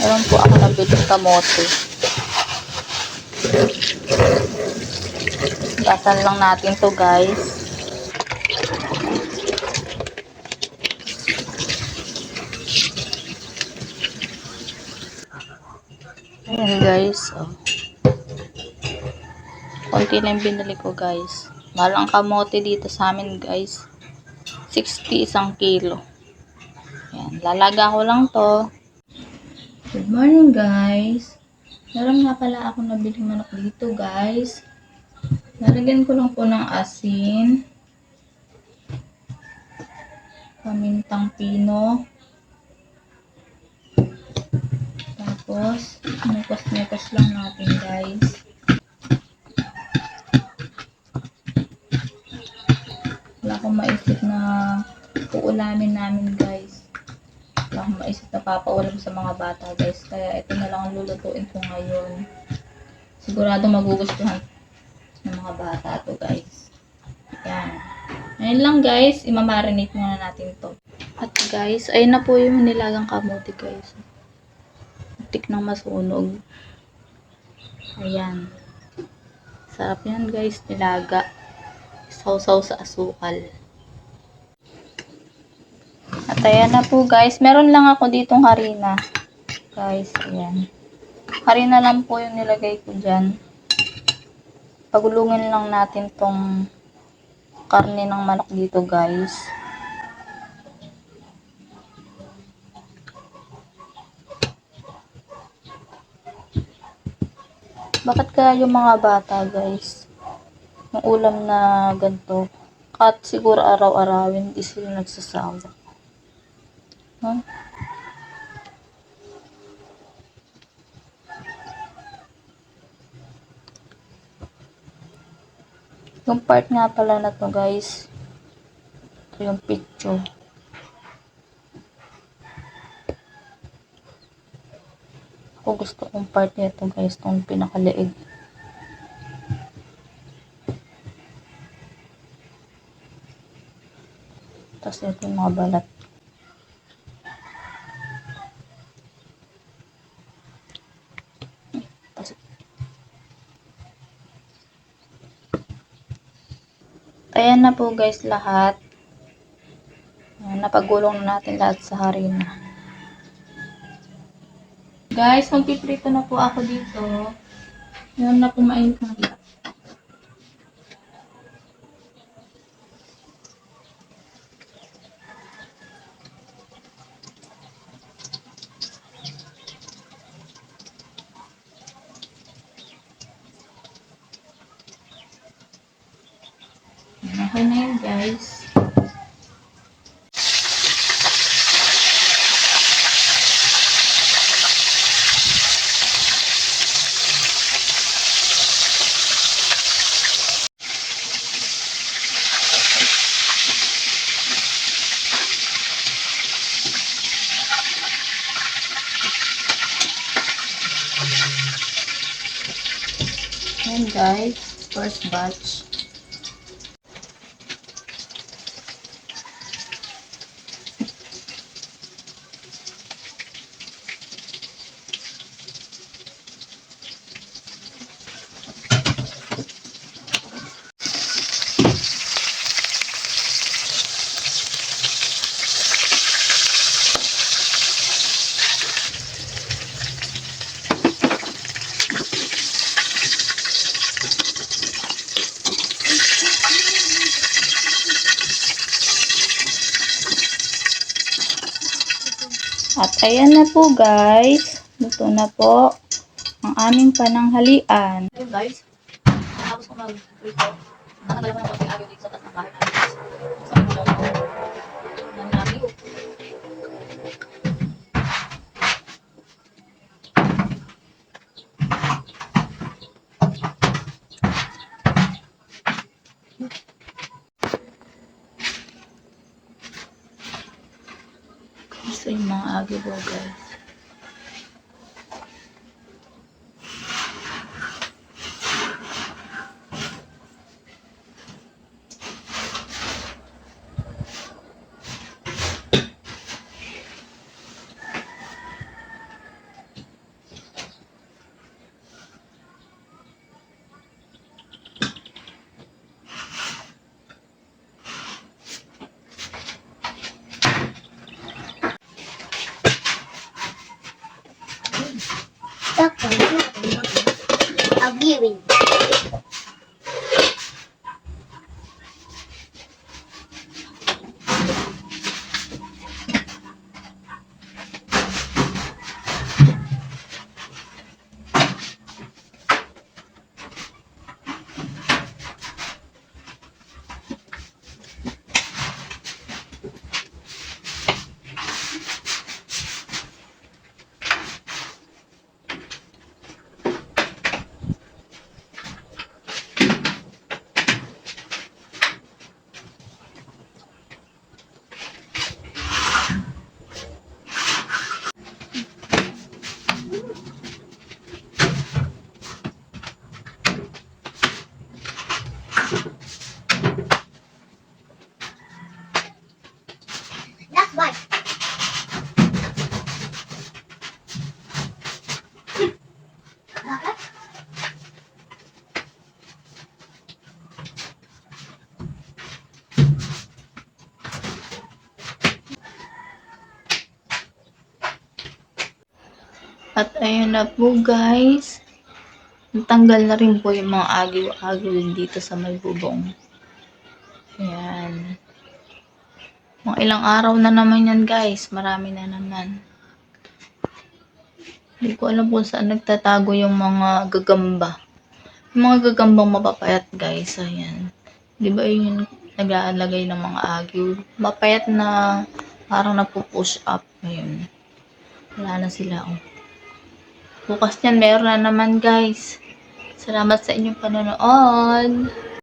Meron po ako nabiling kamote. Gasan lang natin to guys. Ayan guys. Oh. Konti lang binili ko guys. Mahal kamote dito sa amin guys. 60 isang kilo. Ayan. Lalaga ko lang to. Good morning guys. Meron nga pala ako nabiling manok dito guys. Nalagyan ko lang po ng asin. Pamintang pino. Tapos, nukos-nukos lang natin guys. Wala akong maisip na uulamin namin guys. Wala akong maisip na papaulam sa mga bata guys. Kaya ito na lang ang lulutuin ko ngayon. Sigurado magugustuhan ng mga bata to guys. Yan. Ngayon lang guys, imamarinate muna natin to. At guys, ayun na po yung nilagang kamote guys. Tik ng masunog. Ayan. Sarap yan guys, nilaga. Sausaw sa asukal. At ayan na po guys, meron lang ako ditong harina. Guys, ayan. Harina lang po yung nilagay ko dyan. Pagulungin lang natin tong karne ng manok dito guys. Bakit kaya yung mga bata guys, yung ulam na ganito, kat siguro araw-arawin, hindi sila nagsasawa. Huh? Yung part nga pala na to guys, ito yung picture. Ako gusto kong part nito guys, itong pinakaliig. Tapos ito yung mga balat. Tapos Ayan na po guys lahat. Ayan, napagulong na natin lahat sa harina. Guys, magpiprito na po ako dito. Meron na po mainit na Okay na yun guys. Guys, first batch. At ayan na po guys. Luto na po ang aming pananghalian. Ayun guys. Tapos ko mag-prito. Nakagalaw ko ng konti agyo dito sa taas bahay Gusto yung mga agyo ko guys. Thanksgiving. At ayun na po guys. Natanggal na rin po yung mga agiw-agiw dito sa may bubong. Ayan. Mga ilang araw na naman yan guys. Marami na naman. Hindi ko alam kung saan nagtatago yung mga gagamba. Yung mga gagambang mapapayat guys. Ayan. Di ba yun yung nag-aalagay ng mga agiw? Mapayat na parang nagpo-push up. Ayun. Wala na sila oh. Bukas niyan, meron na naman guys. Salamat sa inyong panonood.